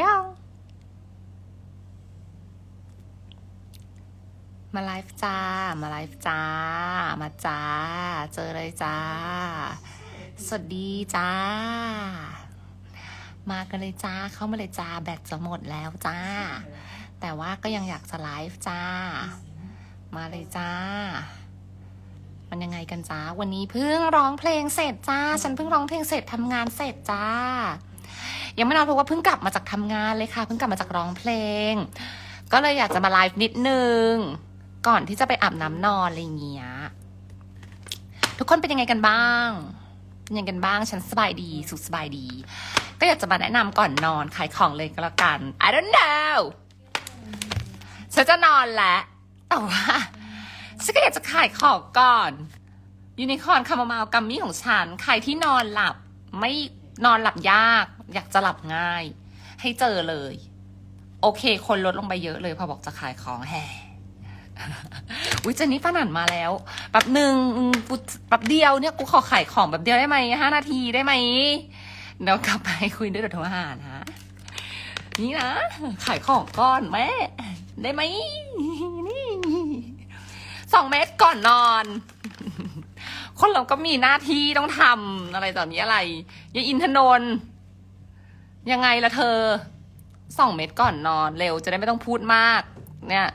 ย่องมาไลฟ์จ้า มาไลฟ์จ้า มาจ้า เจอเลยจ้า สวัสดีจ้า มากันเลยจ้า เข้ามาเลยจ้า แบตจะหมดแล้วจ้า แต่ว่าก็ยังอยากจะไลฟ์จ้า มาเลยจ้ามันยังไงกันจ้า วันนี้เพิ่งร้องเพลงเสร็จจ้า ฉันเพิ่งร้องเพลงเสร็จทำงานเสร็จจ้า ยังไม่นอนเพราะว่าเพิ่งกลับมาจากทำงานเลยค่ะ เพิ่งกลับมาจากร้องเพลง ก็เลยอยากจะมาไลฟ์นิดนึง ก่อนที่จะไปอาบน้ำนอนอะไรอย่างเงี้ยทุกคนเป็นยังไงกันบ้างเป็นยังไงกันบ้างฉันสบายดี สุขสบายดี ก็อยากจะมาแนะนำก่อนนอนขายของเลยก็แล้วกัน I don't know ฉันจะนอนแล้วแต่ว่าฉันก็อยากจะขายของก่อนยูนิคอร์นคาโมมาลกัมมี่ของฉันใครที่นอนหลับไม่ นอนหลับยาก อยากจะหลับง่าย ให้เจอเลย โอเค คนลดลงไปเยอะเลย พอบอกจะขายของแห่อุ้ยเจนนี่ป้าหนันมาแล้วแป๊บหนึ่งกูแป๊บเดียวเนี่ยกูขอขายของแบบเดียวได้ไหมห้านาทีได้ไหมเดี๋ยวกลับไปคุยด้วยเดี๋ยวโทรหานะนี่นะขายของก้อนแม่ได้ไหมนี่สองเมตรก่อนนอน คนเราก็มีหน้าที่ต้องทำอะไรต่อมีอะไรยายอินทนนท์ยังไงละเธอสองเม็ดก่อนนอนเร็วจะได้ไม่ต้องพูดมาก เนี่ย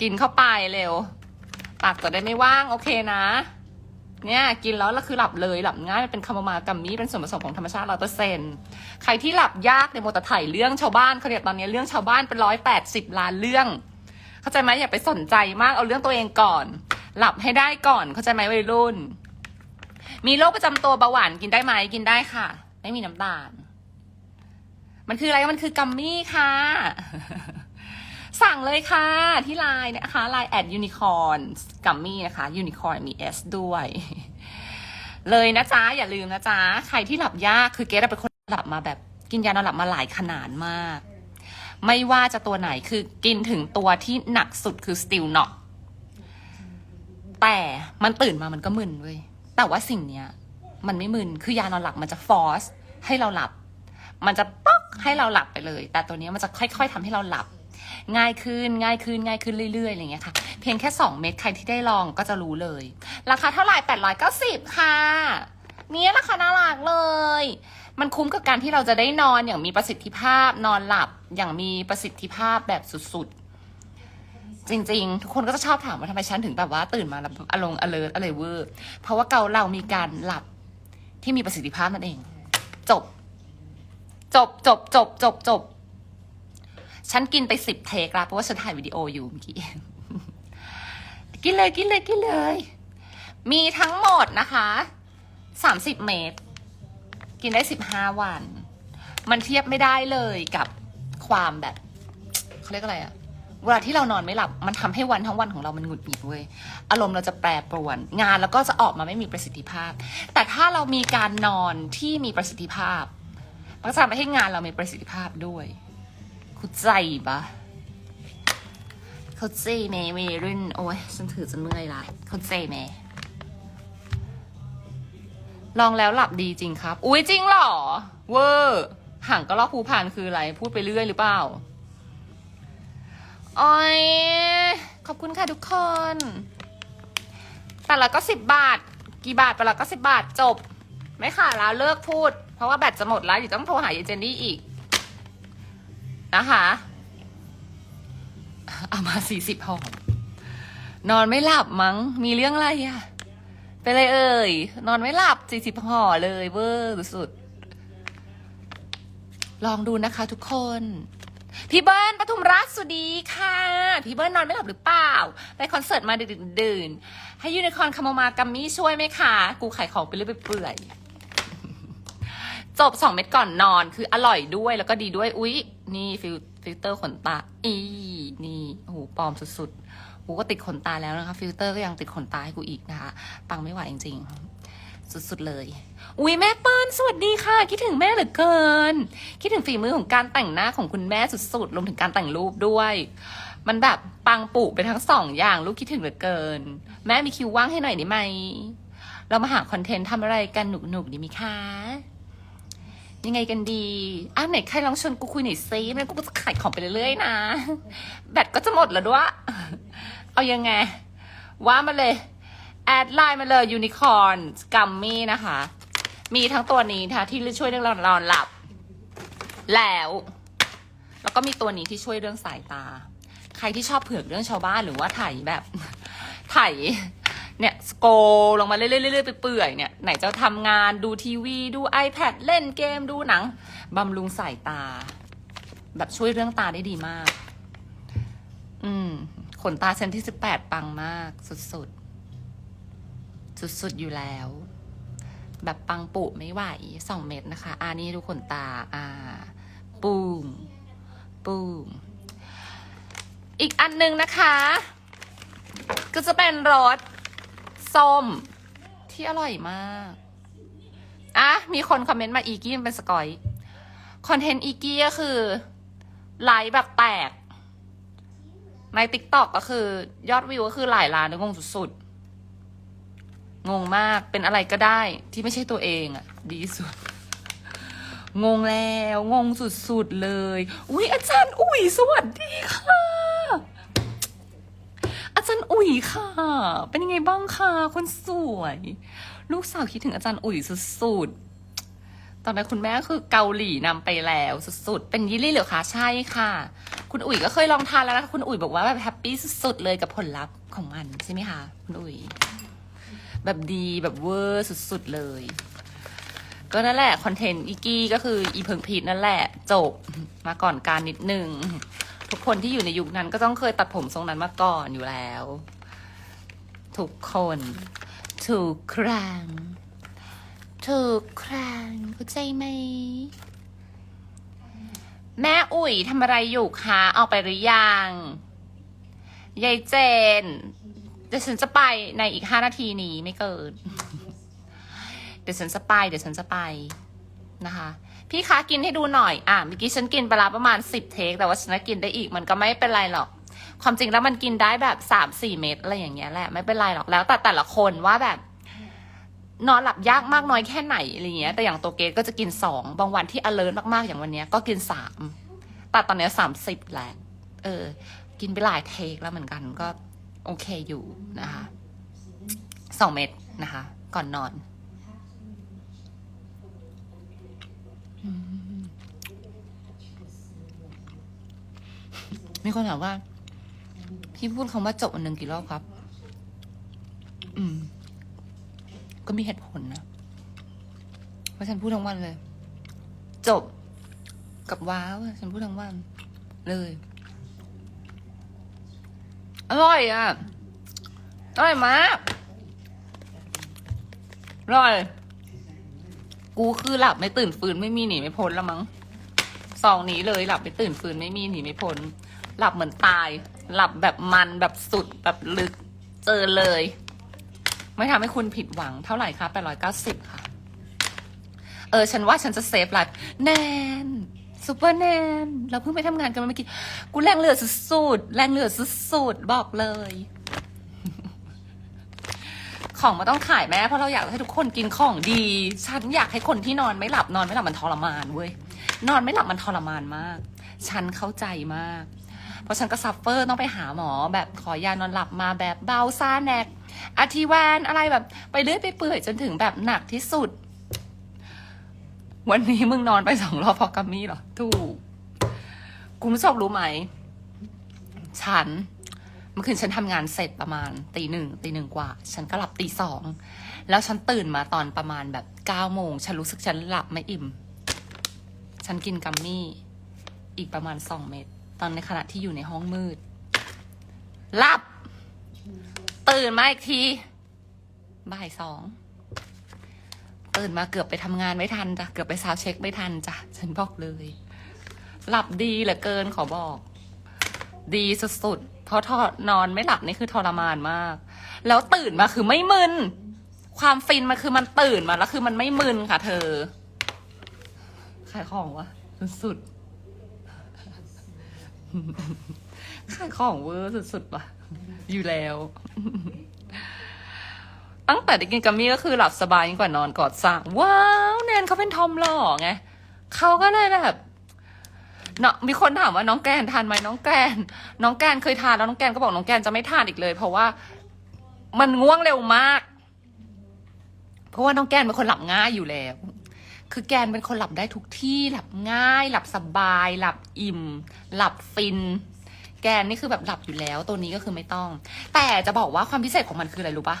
กินเข้าไปเร็ว ปากจะได้ไม่ว่างโอเคนะ เนี่ยกินแล้วแล้วคือหลับเลยหลับง่ายมันเป็นคาโมมากัมมี่เป็นส่วนผสมของธรรมชาติร้อยเปอร์เซ็นใครที่หลับยากในโมตะไถ่เรื่องชาวบ้านเขาเนี่ยตอนนี้เรื่องชาวบ้านเป็นร้อยแปดสิบล้านเรื่อง เข้าใจไหมอย่าไปสนใจมากเอาเรื่องตัวเองก่อน หลับให้ได้ก่อนเข้าใจไหมวัยรุ่น มีโรคประจำตัวเบาหวานกินได้ไหมกินได้ค่ะ ไม่มีน้ำตาล มันคืออะไรมันคือกัมมี่ค่ะ สั่งเลยค่ะ ที่ไลน์นะคะไลน์แอดยูนิคอนกัมมี่นะคะยูนิคอนมี S ด้วย เลยนะจ๊ะ อย่าลืมนะจ๊ะ ใครที่หลับยากคือเกดเป็นคนหลับมาแบบ กินยานอนหลับมาหลายขนาดมาก ไม่ว่าจะตัวไหนคือกินถึงตัวที่หนักสุดคือสติลเนาะแต่มันตื่นมามันก็มึนเว้ย แต่ว่าสิ่งเนี้ยมันไม่มึน คือยานอนหลับมันจะฟอร์สให้เราหลับ มันจะป๊อกให้เราหลับไปเลย แต่ตัวนี้มันจะค่อย ๆทำให้เราหลับ ง่ายขึ้น ง่ายขึ้น ง่ายขึ้นเรื่อยๆ อะไรอย่างเงี้ยค่ะ เพียงแค่ 2 เม็ดใครที่ได้ลองก็จะรู้เลย ราคาเท่าไหร่890 ค่ะเนี่ยราคาน่ารักเลย มันคุ้มกับการที่เราจะได้นอนอย่างมีประสิทธิภาพ นอนหลับอย่างมีประสิทธิภาพแบบสุดๆ จริง ๆ ทุกคนก็จะชอบถามว่าทำไมฉันถึงแบบว่า ตื่นมาแล้วอารมณ์ alert อะไรเวอร์ เพราะว่าเกาเรามีการหลับที่มีประสิทธิภาพนั่นเอง จบ จบจบจบจบจบฉันกินไปสิบเทคล้วเพราะว่าฉันถ่ายวิดีโออยู่เมื่อกี้กินเลยกินเลยกินเลย มีทั้งหมดนะคะสามสิบเมตร กินได้สิบห้าวัน มันเทียบไม่ได้เลยกับความแบบเขาเรียกอะไรอะ เวลาที่เรานอนไม่หลับมันทำให้วันทั้งวันของเรามันหงุดหงิดเว้ยอารมณ์เราจะแปรปรวน งานแล้วก็จะออกมาไม่มีประสิทธิภาพ แต่ถ้าเรามีการนอนที่มีประสิทธิภาพมันจะทำให้งานเรามีประสิทธิภาพด้วยเข้าใจปะเข้าใจไหมเวรุ่นโอ้ยฉันถือจนเมื่อยละเข้าใจไหมลองแล้วหลับดีจริงครับ อุ้ยจริงเหรอ เวอร์ห่างก็ลอกภูพานคืออะไร พูดไปเรื่อยหรือเปล่า โอ้ยขอบคุณค่ะทุกคน แต่ละก็สิบบาท กี่บาทไปละก็สิบบาทจบ ไม่ค่ะแล้วเลิกพูด เพราะว่าแบตจะหมดแล้วเดี๋ยวต้องโทรหายายเจนนี่อีก นะคะเอามาสี่สิบห่อนอนไม่หลับมั้ง มีเรื่องอะไรอะไปเลยเอ่ย นอนไม่หลับสี่สิบห่อเลยเวอร์สุด ลองดูนะคะทุกคน พี่เบิ้ลปทุมรัตน์สวัสดีค่ะ พี่เบิ้ลนอนไม่หลับหรือเปล่า ไปคอนเสิร์ตมาดึกดื่น ให้ยูนิคอร์นคาโมมากัมมี่ช่วยไหมคะ กูขายของไปเรื่อยเปื่อย จบสองเม็ดก่อนนอนคืออร่อยด้วยแล้วก็ดีด้วย อุ๊ย นี่ฟิลฟิลเตอร์ขนตา อีนี่โอ้โหปลอมสุดๆกูก็ติดขนตาแล้วนะคะ ฟิลเตอร์ก็ยังติดขนตาให้กูอีกนะคะ ปังไม่ไหวจริงๆ สุดๆเลย อุ๊ยแม่เปิ้ลสวัสดีค่ะ คิดถึงแม่เหลือเกิน คิดถึงฝีมือของการแต่งหน้าของคุณแม่สุดๆรวมถึงการแต่งรูปด้วย มันแบบปังปุไปทั้งสองอย่างลูกคิดถึงเหลือเกิน แม่มีคิวว่างให้หน่อยได้ไหม เรามาหาคอนเทนต์ทำอะไรกันหนุกๆดีไหมคะ ยังไงกันดีอะไหนใครลองชวนกูคุยหน่อยซิไม่งั้นกูก็จะขายของไปเรื่อยๆนะ แบตก็จะหมดแล้วด้วย เอายังไง ว่ามาเลย แอดไลน์มาเลยยูนิคอร์นกัมมี่นะคะ มีทั้งตัวนี้นะคะที่ช่วยเรื่องนอนหลับ แล้ว แล้วก็มีตัวนี้ที่ช่วยเรื่องสายตา ใครที่ชอบเผือกเรื่องชาวบ้านหรือว่าไถ่ายแบบไถ่ายเนี่ยสโกลงมาเรื่อยๆเรื่อยๆไปเปื่อยเนี่ยไหนจะทำงานดูทีวีดู iPad เล่นเกมดูหนังบำรุงสายตา แบบช่วยเรื่องตาได้ดีมาก อืม ขนตาเซนที่สิบแปดปังมาก สุดๆ สุดๆอยู่แล้ว แบบปังปุไม่ไหวสองเม็ดนะคะ อ่านี่ดูขนตา อ่า ปูม ปูม อีกอันหนึงนะคะ ก็จะเป็นรสส้ม ที่อร่อยมากอะมีคนคอมเมนต์มาอีกี้มันเป็นสกอยคอนเทนต์อีกี้ก็คือ ไลฟ์แบบแตก ในติ๊กต็อกก็คือ ยอดวิวก็คือหลายล้านนงงสุดๆ งงมากเป็นอะไรก็ได้ที่ไม่ใช่ตัวเองอะ่ะดีสุด งงแล้วงงสุดๆเลย อุ้ยอาจารย์อุ๋ยสวัสดีค่ะ อาจารย์อุ๋ยค่ะ เป็นยังไงบ้างคะคนสวย ลูกสาวคิดถึงอาจารย์อุ๋ยสุดๆตอนนั้นคุณแม่ก็คือเกาหลีนำไปแล้วสุดๆเป็นยี่ลี่เหรอคะใช่ค่ะ คุณอุ๋ยก็เคยลองทานแล้วนะคะคุณอุ๋ยบอกว่าแบบแฮปปี้สุดๆเลยกับผลลัพธ์ของมันใช่ไหมคะคุณอุ๋ย แบบดีแบบเวอร์สุดๆเลย ก็นั่นแหละคอนเทนต์อีกี้ก็คืออีเพิงพีทนั่นแหละ จบมาก่อนการนิดนึง ทุกคนที่อยู่ในยุคนั้นก็ต้องเคยตัดผมทรงนั้นมาก่อนอยู่แล้ว ทุกคนทุกครั้งทุกครั้งเข้าใจไหมแม่อุ๋ยทำอะไรอยู่คะ ออกไปหรือยัง ยายเจน ดี๋ยวฉันจะไปในอีกห้านาทีนี้ไม่เกิน เดี๋ยวฉันจะไป เดี๋ยวฉันจะไปนะคะ พี่คะกินให้ดูหน่อย อะเมื่อกี้ฉันกินไปล้วประมาณสิบเทค แต่ว่าฉันกินได้อีกมันก็ไม่เป็นไรหรอก ความจริงแล้วมันกินได้แบบสามสี่เม็ดอะไรอย่างเงี้ยแหละ ไม่เป็นไรหรอกแล้ว แต่แต่ละคนว่าแบบ นอนหลับยากมากน้อยแค่ไหนอะไรเงี้ย แต่อย่างตัวเกดก็จะกินสองบางวันที่ alert มากๆอย่างวันเนี้ย ก็กินสามแต่ตอนเนี้ยสามสิบแหละเออ กินไปหลายเทคแล้วเหมือนกันก็ โอเคอยู่นะคะสองเม็ดนะคะ ก่อนนอนมีคนถามว่า พี่พูดคำว่าจบวันหนึ่งกี่รอบครับ อืม ก็มีเหตุผลนะเพราะฉันพูดทั้งวันเลย จบ กับว้าว ฉันพูดทั้งวัน เลย อร่อยอะ อร่อยมากอร่อย กูคือหลับไม่ตื่นฟื้นไม่มีหนีไม่พ้นล้วมั้งสองนี้เลยหลับไม่ตื่นฟื้นไม่มีหนีไม่พ้น หลับเหมือนตาย หลับแบบมันแบบสุดแบบลึก เจอเลย ไม่ทำให้คุณผิดหวังเท่าไหร่คะแปดร้อยเก้าสิบค่ะ เออ ฉันว่าฉันจะเซฟไลฟ์แน่น ซูเปอร์แนนเราเพิ่งไปทำงานกันมาเมื่อกี้กูแรงเหลือสุดๆแรงเหลือสุดๆบอกเลย ของมาต้องขายแม่เพราะเราอยากให้ทุกคนกินของดี ฉันอยากให้คนที่นอนไม่หลับนอนไม่หลับมันทรมานเว้ยนอนไม่หลับมันทรมานมาก ฉันเข้าใจมาก เพราะฉันก็ซัฟเฟอร์ต้องไปหาหมอแบบขอยานอนหลับมาแบบเบาซาแนกอาทิวานอะไรแบบ ไปเรื่อยไปเปื่อยจนถึงแบบหนักที่สุด วันนี้มึงนอนไปสองรอบเพราะกัมมี่เหรอ ถูก คุณผู้ชมรู้ไหม ฉันเมื่อคืนฉันทำงานเสร็จประมาณตีหนึ่งตีหนึ่งกว่า ฉันก็หลับตีสอง แล้วฉันตื่นมาตอนประมาณแบบเก้าโมง ฉันรู้สึกฉันหลับไม่อิ่ม ฉันกินกัมมี่ อีกประมาณสองเม็ดตอนในขณะที่อยู่ในห้องมืด หลับ ตื่นมาอีกที บ่ายสอง ตื่นมาเกือบไปทำงานไม่ทันจ้ะเกือบไปซาวเช็คไม่ทันจ้ะฉันบอกเลย หลับดีเหลือเกินขอบอก ดีสุดๆเพราะทอนอนไม่หลับนี่คือทรมานมาก แล้วตื่นมาคือไม่มึนความฟินมันคือมันตื่นมาแล้วคือมันไม่มึนค่ะ เธอขายของวะสุดๆขายของเวอร์สุดๆวะอยู่แล้ว ตั้งแต่ได้กินกัมมี่ก็คือหลับสบายยิ่งกว่านอนกอดสางว้าวแนนเขาเป็นทอมหล่อไงเขาก็เลยแบบเนาะมีคนถามว่าน้องแกนทานไหมน้องแกน น้องแกนเคยทานแล้วน้องแกนก็บอกน้องแกนจะไม่ทานอีกเลย เพราะว่ามันง่วงเร็วมาก เพราะว่าน้องแกนเป็นคนหลับง่ายอยู่แล้ว คือแกนเป็นคนหลับได้ทุกที่หลับง่าย หลับสบาย หลับอิ่ม หลับฟิน แกนนี่คือแบบหลับอยู่แล้ว ตัวนี้ก็คือไม่ต้อง แต่จะบอกว่าความพิเศษของมันคืออะไรรู้ปะ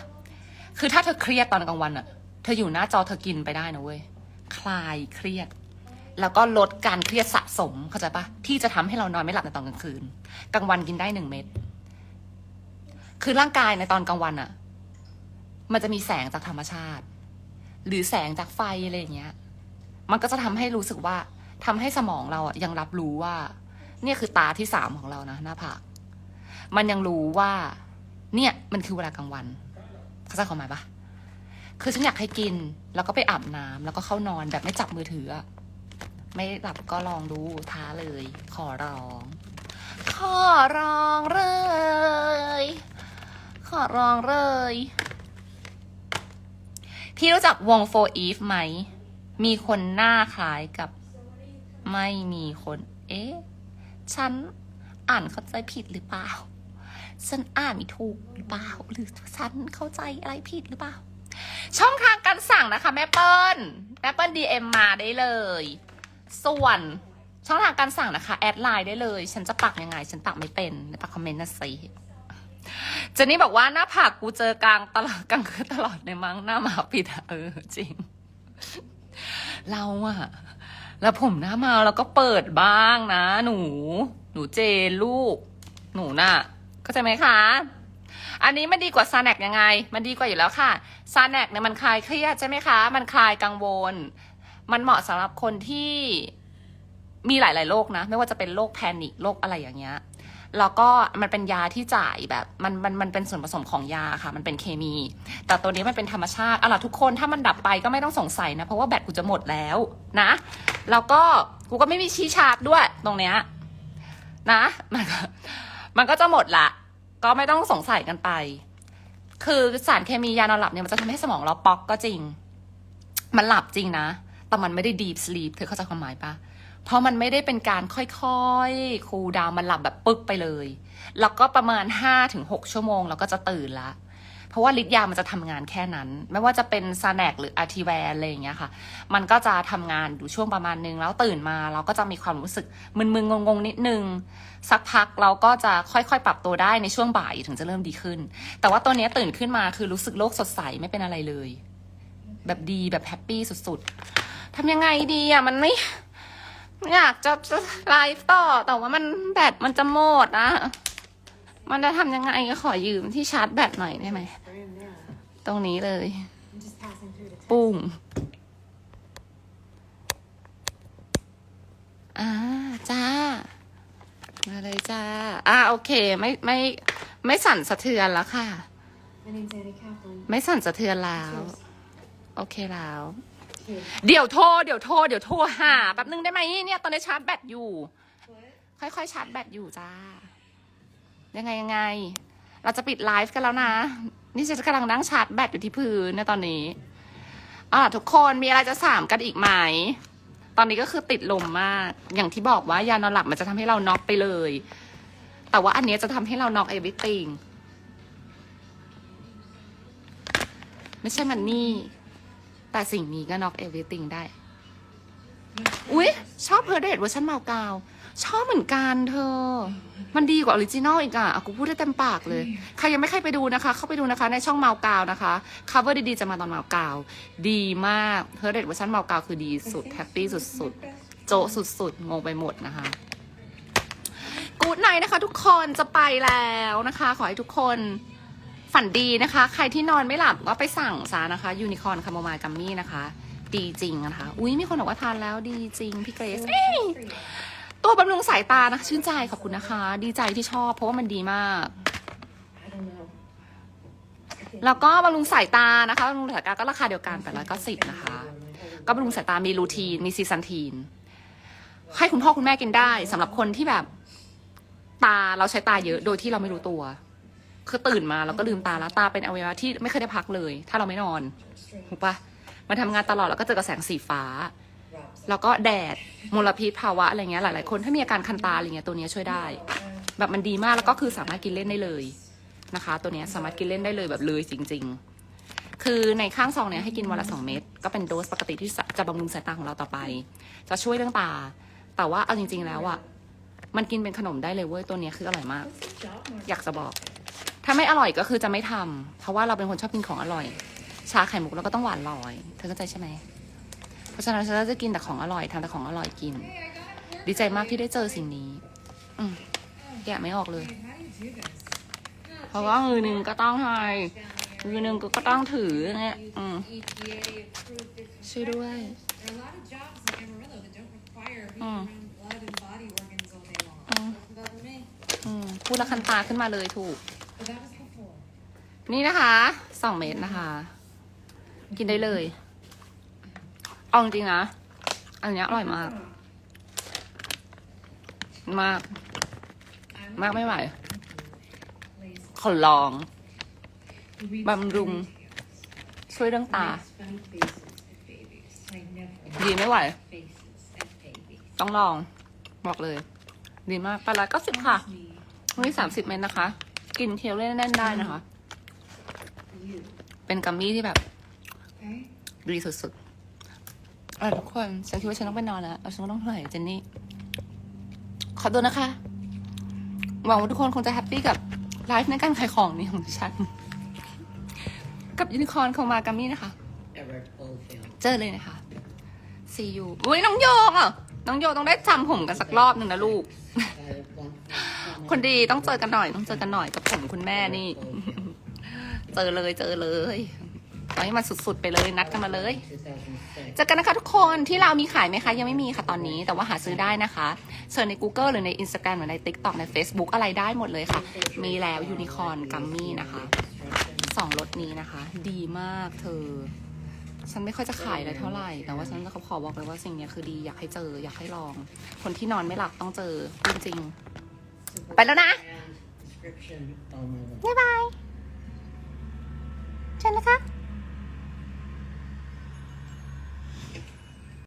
คือถ้าเธอเครียดตอนกลางวันอะเธออยู่หน้าจอเธอกินไปได้นะเว้ย คลายเครียด แล้วก็ลดการเครียดสะสมเข้าใจปะที่จะทำให้เรานอนไม่หลับในตอนกลางคืน กลางวันกินได้หนึ่งเม็ด คือร่างกายในตอนกลางวันอะมันจะมีแสงจากธรรมชาติ หรือแสงจากไฟอะไรอย่างเงี้ย มันก็จะทำให้รู้สึกว่าทำให้สมองเราอะยังรับรู้ว่า เนี่ยคือตาที่สามของเรานะหน้าผาก มันยังรู้ว่า เนี่ยมันคือเวลากลางวัน เข้าใจความหมายปะคือฉันอยากให้กิน แล้วก็ไปอาบน้ำแล้วก็เข้านอนแบบไม่จับมือถืออะไม่หลับก็ลองดูท้าเลย ขอร้อง ขอร้องเลย ขอร้องเลย พี่รู้จักวง for eve ไหม มีคนหน้าคล้ายกับ ไม่มีคน เอ๊ะ ฉันอ่านเข้าใจผิดหรือเปล่า ฉันอ่านไม่ถูกหรือเปล่า หรือฉันเข้าใจอะไรผิดหรือเปล่า ช่องทางการสั่งนะคะ แม่เปิ้ลแม่เปิ้ล DM มมาได้เลย ส่วนช่องทางการสั่งนะคะ แอดไลน์ได้เลย ฉันจะปักยังไง ฉันปักไม่เป็นในปักคอมเมนต์นะสิเจนนี่บอกว่าหน้าผากกูเจอกลางตลอดกลางคืนตลอดเลยมั้งหน้าหมาปิดอะเออจริง เราอะแล้วผมหน้ามาแล้วก็เปิดบ้างนะ หนู หนูเจนลูก หนูน่ะ เข้าใจไหมคะ อันนี้มันดีกว่าซาแนกยังไง มันดีกว่าอยู่แล้วค่ะซาแนกเนี่ยมันคลายเครียดใช่ไหมคะ มันคลายกังวล มันเหมาะสำหรับคนที่มีหลาย ๆ โรคนะ ไม่ว่าจะเป็นโรคแพนิคโรคอะไรอย่างเงี้ย แล้วก็มันเป็นยาที่จ่ายแบบมันมันมันเป็นส่วนผสมของยาค่ะ มันเป็นเคมี แต่ตัวนี้มันเป็นธรรมชาติเอาล่ะทุกคนถ้ามันดับไปก็ไม่ต้องสงสัยนะ เพราะว่าแบตกูจะหมดแล้วนะ แล้วก็กูก็ไม่มีชี้ชาร์จด้วยตรงเนี้ยนะมันก็ มันก็จะหมดละ ก็ไม่ต้องสงสัยกันไป คือสารเคมียานอนหลับเนี่ยมันจะทำให้สมองเราป๊อกก็จริง มันหลับจริงนะ แต่มันไม่ได้ deep sleep เธอเข้าใจความหมายปะเพราะมันไม่ได้เป็นการค่อยๆ คูลดาวมันหลับแบบปึ๊กไปเลย แล้วก็ประมาณ 5-6 ชั่วโมงเราก็จะตื่นละ เพราะว่าฤทธิ์ยามันจะทำงานแค่นั้น ไม่ว่าจะเป็นซาแนกหรืออาร์ทิแวนอะไรอย่างเงี้ยค่ะ มันก็จะทำงานอยู่ช่วงประมาณนึง แล้วตื่นมาเราก็จะมีความรู้สึกมึนๆงงๆนิดนึง สักพักเราก็จะค่อยๆ ปรับตัวได้ในช่วงบ่ายถึงจะเริ่มดีขึ้น แต่ว่าตัวเนี้ยตื่นขึ้นมาคือรู้สึกโลกสดใสไม่เป็นอะไรเลย แบบดีแบบแฮปปี้สุดๆทำยังไงดีอะมันไม่อยากจะจะไลฟ์ต่อแต่ว่ามันแบตมันจะหมดนะ มันจะทำยังไงก็ขอยืมที่ชาร์จแบตหน่อยได้ไหม ตรงนี้เลย ปุ้งอ่าจ้า มาเลยจ้า อ่าโอเค ไม่ไม่ไม่สั่นสะเทือนแล้วค่ะ ไม่สั่นสะเทือนแล้ว โอเคแล้ว เดี๋ยวโทร เดี๋ยวโทร เดี๋ยวโทรหาแป๊บนึงได้ไหมเนี่ย ตอนนี้ชาร์จแบตอยู่ ค่อยๆชาร์จแบตอยู่จ้า ยังไงยังไง เราจะปิดไลฟ์กันแล้วนะ นี่ฉันกำลังนั่งชาร์จแบตอยู่ที่พื้นนะตอนนี้อ่าทุกคนมีอะไรจะถามกันอีกไหม ตอนนี้ก็คือติดลมมาก อย่างที่บอกว่ายานอนหลับมันจะทำให้เราน็อกไปเลย แต่ว่าอันนี้จะทำให้เราน็อกเอวิติงไม่ใช่มันนี่ แต่สิ่งนี้ก็น็อกเอวิติงได้ อุ๊ย ชอบเพอร์เดทเวอร์ชันเมากาว ชอบเหมือนกันเธอ มันดีกว่าออริจินอลอีกอะอะกูพูดได้เต็มปากเลย ใครยังไม่เคยไปดูนะคะ เข้าไปดูนะคะ ในช่องเมากาวนะคะคัฟเวอร์ดีๆ จะมาตอนเมากาว ดีมากเพอร์เดทเวอร์ชันเมากาวคือดีสุดแฮปปี้สุดๆ โจะสุดๆ งงไปหมดนะคะ กูดไนนะคะ ทุกคนจะไปแล้วนะคะ ขอให้ทุกคนฝันดีนะคะ ใครที่นอนไม่หลับก็ไปสั่งซะนะคะยูนิคอนคาโมไมล์กัมมี่นะคะ ดีจริงนะคะ อุ้ยมีคนบอกว่าทานแล้วดีจริงพี่เกรซเอ้ย ตัวบำรุงสายตานะชื่นใจขอบคุณนะคะ ดีใจที่ชอบ เพราะว่ามันดีมาก แล้วก็บำรุงสายตานะคะบำรุงสายตาก็ราคาเดียวกันแปดร้อยเก้าสิบนะคะ ก็บำรุงสายตามีรูทีน มีซีซันทีน ให้คุณพ่อคุณแม่กินได้สำหรับคนที่แบบ ตาเราใช้ตาเยอะโดยที่เราไม่รู้ตัว คือตื่นมาเราก็ลืมตาแล้วตาเป็นอวัยวะที่ไม่เคยได้พักเลย ถ้าเราไม่นอนถูกปะมันทำงานตลอดแล้วก็เจอกับแสงสีฟ้า แล้วก็แดดมลพิษภาวะอะไรเงี้ยหลายๆคนถ้ามีอาการคันตาอะไรเงี้ยตัวเนี้ยช่วยได้ แบบมันดีมากแล้วก็คือสามารถกินเล่นได้เลยนะคะ ตัวเนี้ยสามารถกินเล่นได้เลยแบบเลยจริง ๆ คือในข้างซองเนี้ยให้กินวันละสองเม็ดก็เป็นโดสปกติที่จะบำรุงสายตาของเราต่อไป จะช่วยเรื่องตา แต่ว่าเอาจริง ๆ แล้วอะมันกินเป็นขนมได้เลยเว้ยตัวเนี้ยคืออร่อยมาก อยากจะบอก ถ้าไม่อร่อยก็คือจะไม่ทำเพราะว่าเราเป็นคนชอบกินของอร่อย ชาไข่มุกเราก็ต้องหวานลอย เธอเข้าใจใช่ไหม เพราะฉะนั้นฉันจะกินแต่ของอร่อยทำแต่ของอร่อยกิน ดีใจมากที่ได้เจอสิ่งนี้ อืมแกะไม่ออกเลย เพราะว่ามือหนึ่งก็ต้องให้มือหนึ่งก็ต้องถืออย่างเงี้ยอืมช่วยด้วย There are a lot of jobs in Amarillo that don't require being Mm. around blood and body organs all day long. Mm. Doesn't bother me. อืมพูดแล้วคันตาขึ้นมาเลยถูก นี่นะคะสองเม็ดนะคะ กินได้เลย เอาจริงนะ อันเนี้ยอร่อยมาก มาก มากไม่ไหว ขอลอง บำรุง ช่วยเรื่องตา ดีไม่ไหว ต้องลอง บอกเลย ดีมากปละก็สิบค่ะนี่สามสิบเม็ดนะคะ กินเคี้ยวเล่นๆได้นะคะ เป็นกัมมี่ที่แบบ ดีสุดๆ อะทุกคนฉันคิดว่าฉันต้องไปนอนแล้วเอาฉันก็ต้องเหนื่อยเจนนี่ ขอตัวนะคะ หวังว่าทุกคนคงจะแฮปปี้กับไลฟ์ในการขายของนี้ของฉัน กับยูนิคอร์นของมากัมมี่นะคะ Eric Oldfield. เจอเลยนะคะ see you อุ้ยน้องโยกอะ น้องโยต้องได้จำผมกันสักรอบหนึ่งนะลูก คนดีต้องเจอกันหน่อย ต้องเจอกันหน่อยกับผมคุณแม่นี่ เจอเลยเจอเลย เอาให้มันสุดๆไปเลยนัดกันมาเลยเจอกันนะคะทุกคนที่เรามีขายไหมคะ ยังไม่มีค่ะตอนนี้ แต่ว่าหาซื้อได้นะคะเสิร์ชใน Google หรือใน Instagram หรือใน TikTok ใน Facebook อะไรได้หมดเลยค่ะ มีแล้วยูนิคอร์นกัมมี่นะคะสองรสนี้นะคะ ดีมากเธอ ฉันไม่ค่อยจะขายเลยเท่าไหร่ แต่ว่าฉันก็ขอบอกเลยว่าสิ่งนี้คือดีอยากให้เจออยากให้ลอง คนที่นอนไม่หลับต้องเจอจริงๆ ไปแล้วนะบ๊ายบายเชิญนะคะ